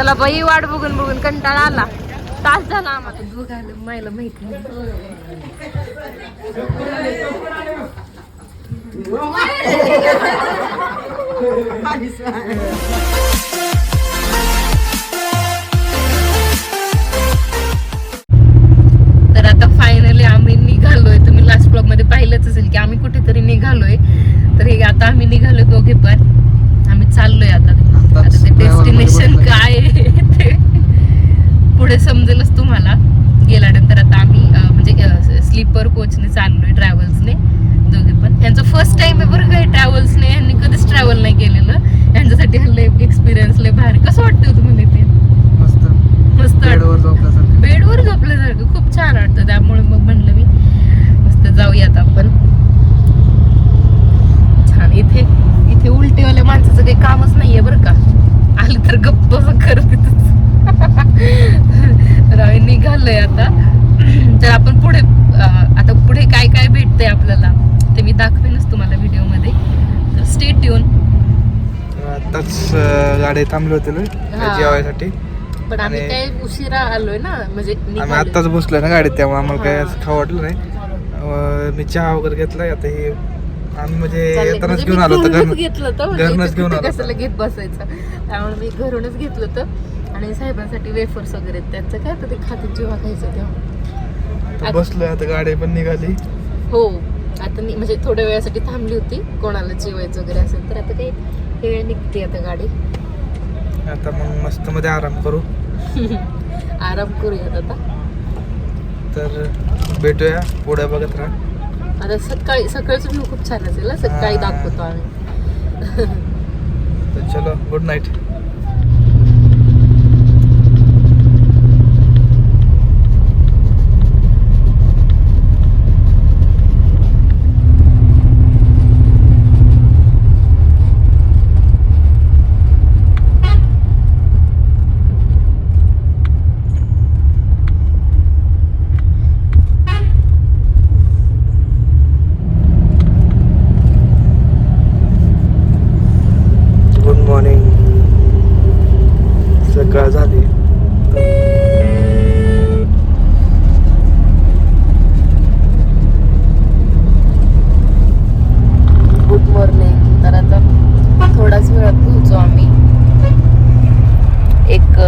चला by what बघून बघून कंटाळा आला. तास झाला आम्हाला. बघायला मायला माहीत नाही तर आता फायनली आम्ही निघालोय. तुम्ही लास्ट ब्लॉगमध्ये पाहिलंच असेल की आम्ही कुठेतरी निघालोय. तर हे आता आम्ही निघालोय दोघे पण. आम्ही चाललोय आता. आता ते डेस्टिनेशन काय पुढे समजेलच तुम्हाला. गेल्यानंतर आता आम्ही म्हणजे स्लीपर कोचने चाललोय ट्रॅव्हल्सने दोघे पण. यांचं फर्स्ट टाइम आहे बरं काय ट्रॅव्हल्सने यांनी कधीच ट्रॅव्हल नाही केलेलं. यांच्यासाठी हल्ले एक्सपिरियन्स लय भारी. कसं वाटतं तुम्हाला ते मस्त. मस्त. वाटतं बेडवर झोपल्यासारखं. बेडवर झोपल्यासारखं. खूप छान वाटतं. त्यामुळे मग म्हणलं मी मस्त जाऊयात आपण. छान. इथे इथे उलटीवाल्या माणसाचं काही कामच नाहीये बरं का. आलं तर गप्प करत तिथंच तर आम्ही निघालोय आता तर आपण पुढे आता पुढे काय काय भेटतंय आपल्याला ते मी दाखवेनच तुम्हाला व्हिडिओमध्ये तर स्टेट येऊन आताच गाडी थांबली होती ना. जेवायसाठी पण आम्ही काय उशिरा आलोय ना म्हणजे आम्ही. आत्ताच बसलोय ना गाडीत त्यामुळे आम्हाला काय. असं खाऊ वाटलं नाही मी चहा वगैरे घेतलाय आता हे आम्ही म्हणजे. येतानाच म्हणजे घेऊन आलो होतो घेतलं होतं म्हणजे घेऊन. घेत बसायचं त्यामुळे मी घरूनच घेतलं होतं आणि साहेबांसाठी वेफर्स वगैरे. त्यांचं काय तर ते खाते जेव्हा खायचं तेव्हा? बसलोय आता गाडी पण निघाली. हो आता म्हणजे थोड्या वेळासाठी थांबली होती. कोणाला जेवायचं वगैरे असेल तर आता काही हे वेळ निघते आता गाडी. आता मग मस्त मध्ये आराम करू. आराम करूयात आता. तर भेटूया पुढे बघत राहा. आता सकाळी सकाळचं व्ह्यू खूप छान असेल ना? सकाळी. दाखवतो आम्ही. तर चलो गुड नाईट गुड मॉर्निंग सकाळ झाली गुड मॉर्निंग तर आता थोडाच वेळात पोहोचू आम्ही एक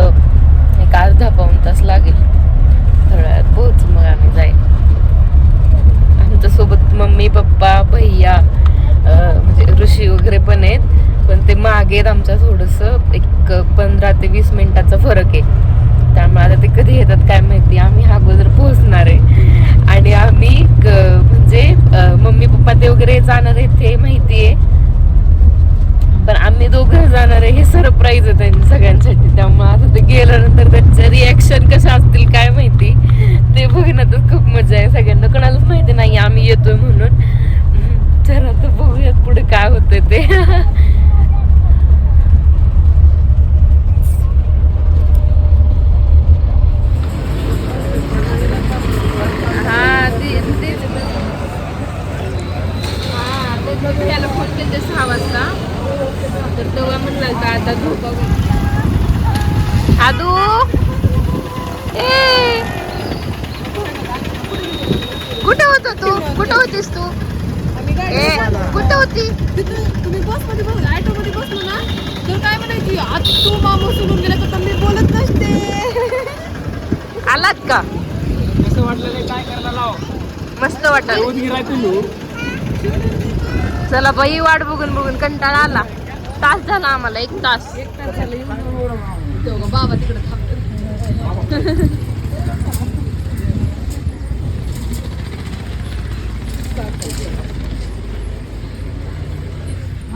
एक अर्धा पाऊण तास लागेल थोड्या वेळात पोहोचू मग आम्ही जाईल आमच्यासोबत मम्मी पप्पा भैया म्हणजे ऋषी वगैरे पण आहेत. पण ते मागे आहेत आमच्या थोडस. एक पंधरा ते वीस मिनिटाचा फरक आहे. त्यामुळे आता ते कधी येतात काय माहिती. आम्ही अगोदर पोहोचणार आहे. आणि आम्ही म्हणजे मम्मी पप्पा ते वगैरे जाणार आहेत ते माहिती आहे पण आम्ही दोघं जाणार आहे हे सरप्राईज आहे त्यांनी सगळ्यांसाठी त्यामुळे आता ते गेल्यानंतर त्यांचे रिॲक्शन कशा असतील काय माहिती ते बघण्यातच खूप मजा आहे सगळ्यांना कोणालाच माहिती नाही आम्ही येतोय म्हणून हम्म, तर आता बघूयात पुढे काय होतंय ते. हा ते हा ते त्याला फोन केले सहा वाजता. तर तेव्हा म्हणला का आता झोपा आदू! ए! कुठे होता तू? कुठे होतीस तू? ए कुठे होती? तुम्ही बसमध्ये बस ऑटो मध्ये बसलो ना तर काय म्हणायची आज तू मामा सोडून गेला तर मी बोलत नसते. आलात का? कसं वाटलं काय करायला लाव? मस्त तुलू चला बाई वाट बघून बघून कंटाळा आला. तास झाला आम्हाला एक तास. एक तास झालं बाबा तिकडे थांबतो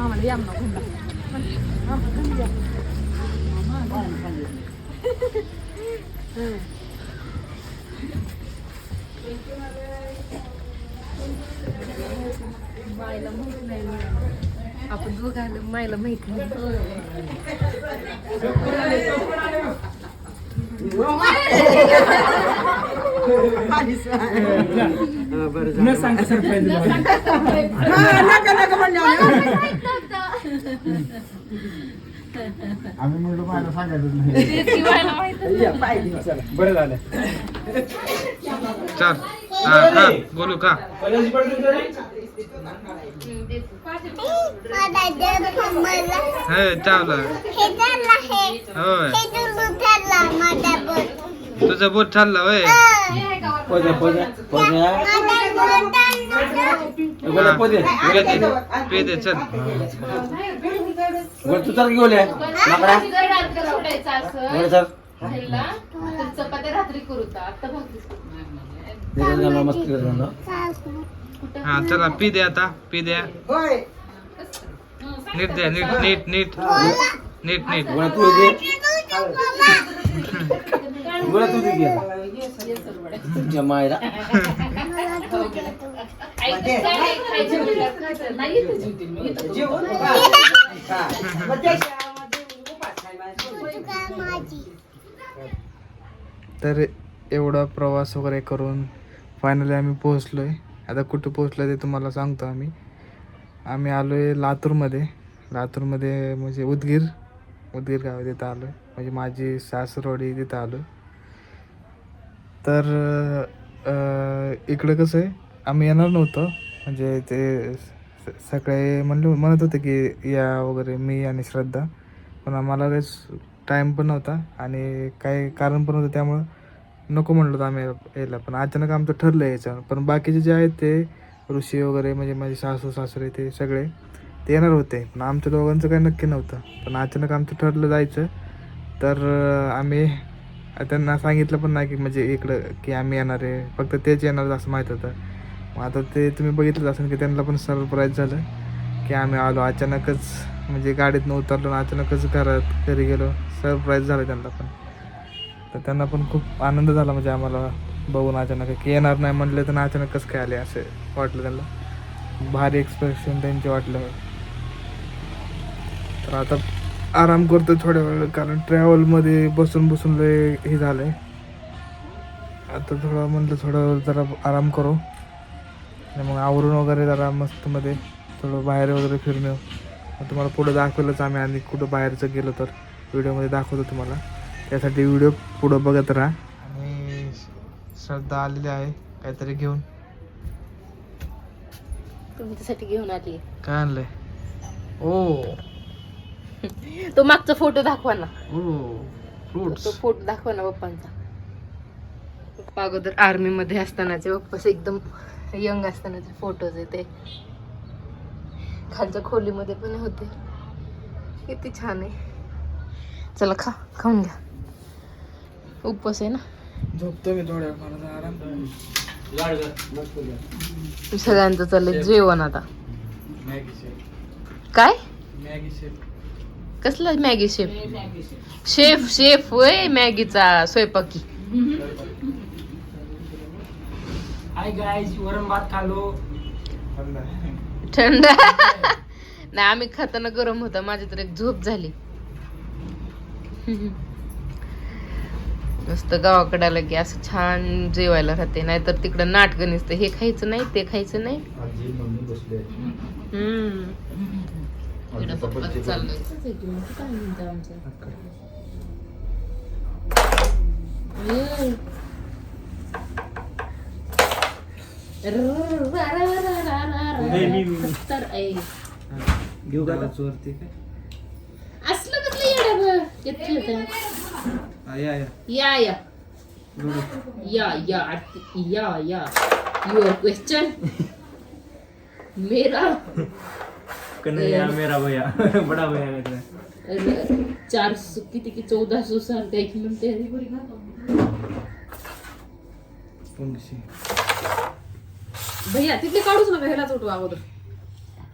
मामाला या म्हणा घुमला. मायला माहीत नाही आपण दोघांना मायला माहीत नाही न सांगता सरप्राईज आम्ही म्हणलो मला सांगायचं नाही. बरं झालं. चल. हा का बोलू का? हे चावलं. होय. तुझं बोट चाललं होय. पोद्या पोद्या हा. पे दे पे दे चल बरं तू तर घेऊन ये माकडा बरं सर चपात्या रात्री करू आता तिकडे जाणार मस्ती करत. हा चला पी दे आता पी द्या नीट द्या नीट नीट नीट. नीट नीट. गोळ्या तू दे. गोळ्या तू दे तुमच्या मायरा. तर एवढा प्रवास वगैरे करून फायनली आम्ही पोहोचलो आहे आता कुठं पोहोचलो ते तुम्हाला सांगतो आम्ही. आम्ही आलो आहे लातूरमध्ये. लातूरमध्ये म्हणजे उदगीर. उदगीर गाव तिथं आलो आहे म्हणजे माझी सासरवाडी तिथं आलो आहे तर इकडं कसं आहे आम्ही येणार नव्हतो. म्हणजे ते सगळे सकाळी म्हणलं म्हणत होते की या वगैरे मी आणि श्रद्धा. पण आम्हाला काहीच टाईम पण नव्हता आणि काही कारण पण होतं त्यामुळं नको म्हणलं होतं आम्ही यायला. पण अचानक आमचं ठरलं यायचं पण बाकीचे जे आहेत ते ऋषी वगैरे म्हणजे माझे सासू सासरे ते सगळे ते येणार होते. पण आमच्या दोघांचं काही नक्की नव्हतं. पण अचानक आमचं ठरलं जायचं. तर आम्ही त्यांना सांगितलं पण नाही की म्हणजे इकडं की आम्ही येणार आहे. फक्त तेच येणार असं माहीत होतं. मग आता ते तुम्ही बघितलंच असेल की त्यांना पण सरप्राईज झालं की आम्ही आलो. अचानकच म्हणजे गाडीतनं उतरलो आणि अचानकच घरात घरी गेलो. सरप्राईज झालं त्यांना पण. तर त्यांना पण खूप आनंद झाला म्हणजे आम्हाला बघून अचानक की येणार नाही म्हटलं तर अचानक कसं काय आले असं वाटलं त्यांना. भारी एक्सप्रेशन त्यांचे वाटलं. तर आता आराम करतो थोड्या वेळ कारण ट्रॅव्हलमध्ये बसून बसून लय हे झालं आहे आता थोडं म्हटलं थोडं जरा आराम करू. आणि मग आवरून वगैरे जरा मस्तमध्ये थोडं बाहेर वगैरे मग तुम्हाला पुढं दाखवलंच आम्ही आणि कुठं बाहेरचं गेलो तर व्हिडिओमध्ये दाखवतो तुम्हाला. त्यासाठी व्हिडिओ पुढं बघत राहा. आणि श्रद्धा आलेली आहे काहीतरी घेऊन. तुमच्यासाठी घेऊन आली. काय आणलंय? ओ. तो मागचा फोटो दाखवा ना. ओ तो फोटो दाखवा ना पप्पांचा. पप्पा अगोदर आर्मी मध्ये असतानाचे पप्पा एकदम यंग असतानाचे फोटोज आहे ते. खालच्या खोलीमध्ये पण होते. किती छान आहे. चला खा खाऊन घ्या. उपवास आहे ना? झोपतो मी थोड्या सगळ्यांचं चाललंय जेवण आता. काय? मॅगी शेप कसलं मॅगी शेफ? शेफ शेफ होय मॅगीचा स्वयंपाकी हाय गाईज वरण भात खालो. थंड आहे. थंड. नाही आम्ही खाताना गरम होता माझी तर एक झोप झाली. मस्त गावाकडे आलं की असं छान जेवायला राहते नाहीतर तिकडं नाटकं नसतं. हे खायचं नाही ते खायचं नाही. हम्म. घेऊ का? वरती काय? असलं कसलं येडं बघ. येत खेळताय. हा, या या. या या. या या. आरती- या या. युअर क्वेश्चन मेरा. कन्हैया मेरा भैया। बडा भैया कहते हैं। चार सौ किती की चौदा सौ साल काय की म्हणते पुंगशी भैया तिथले काढूच नका ह्यालाच उठवा अगोदर.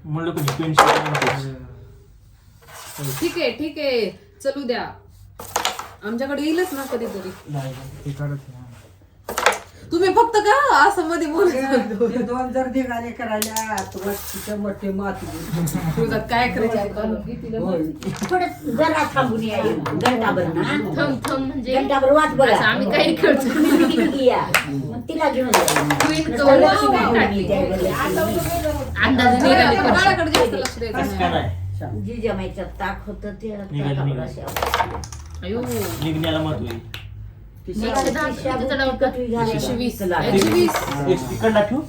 म्हणलं कुछ पेन्शन ठीक आहे ठीक आहे. चलू द्या. आमच्याकडे येईलच ना कधीतरी. हे काढत आहे, हा. तुम्ही फक्त का असं मध्ये बोलत दोन जर निघाले करायला तुला तिच्या मोठे माती तुझं काय करायचं? जरा थांबून या. घंटाभर ना. थम थम म्हणजे घंटाभर वाच बघा. असं आम्ही काही खेळतो या? तिला घेऊन जाईल. Twin नुसतं cover लक्ष्मी वाव, आहे मी त्या वेळेला. अंदाजे निघाली बाळाकडे परीक्षा. बाळाकडे जास्त लक्ष द्यायचं असं नाही. का नाही जी जमायचं ताक होतं ते निघालं, ताकावर निघालं. अशी अयो. निघण्याला महत्त्व आहे. एकशे वीस. तुला. एकशे वीस. एक तिकडला ठेवू.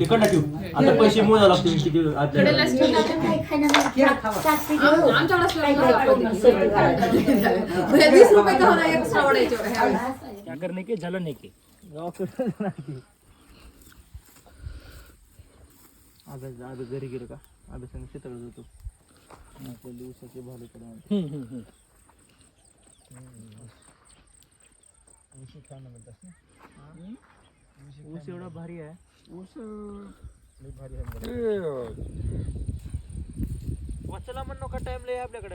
तिकडला आता पैसे मोजावं लागतील किती आज- नाही. म्हणजे वीस रुपये का होणार एक सावडायचे ह्यावेळेस. क्या करने के झालं नाही की घरी गेलो का? अभ्यासाने शेताकडे जातो. दिवसाचे भाले ऊस एवढा भारी आहे. ऊस भारी आहे. वाचला म्हणणं का टाइम लय आपल्याकडे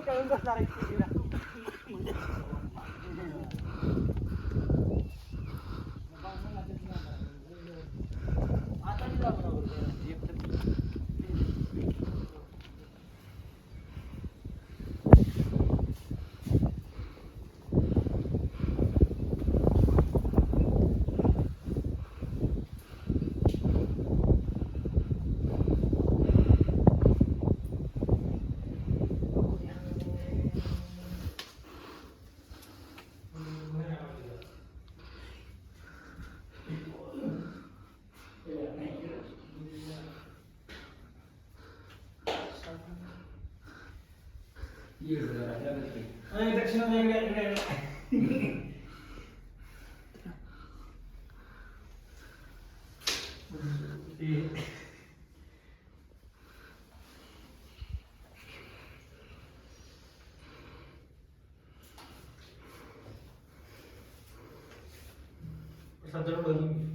असं कवटाळून बसणार आहे 他都是喝玉米